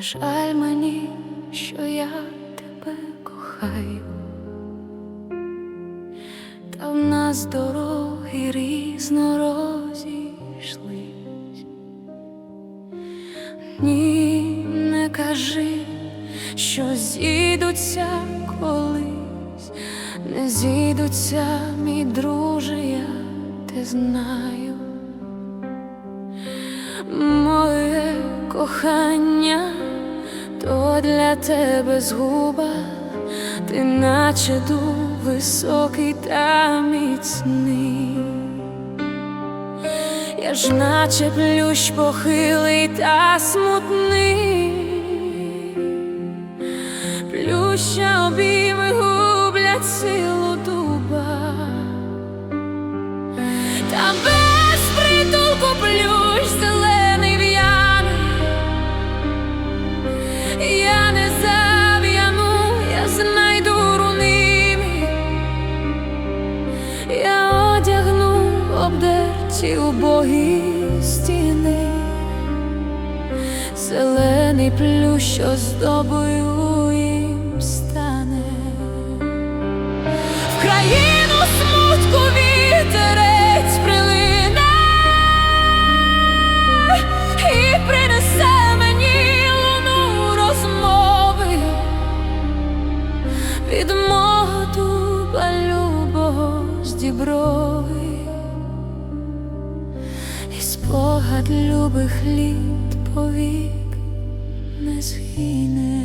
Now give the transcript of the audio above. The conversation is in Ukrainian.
Не жаль мені, що я тебе кохаю, та в нас дороги різно розійшлись. Ні, не кажи, що зійдуться колись, не зійдуться, мій друже, я те знаю. Моє кохання, то для тебе згуба, ти наче дух високий та міцний. Я ж наче плющ похилий та смутний, плюща обійми гублять силу дуба, та я не зав'яну, я знайду рунимі, я одягну обдерті убогі стіни, зелений плющ, що здобою їм стане. В країну смутку вітерець від мого любого з діброви і спогад любих літ повік не згине.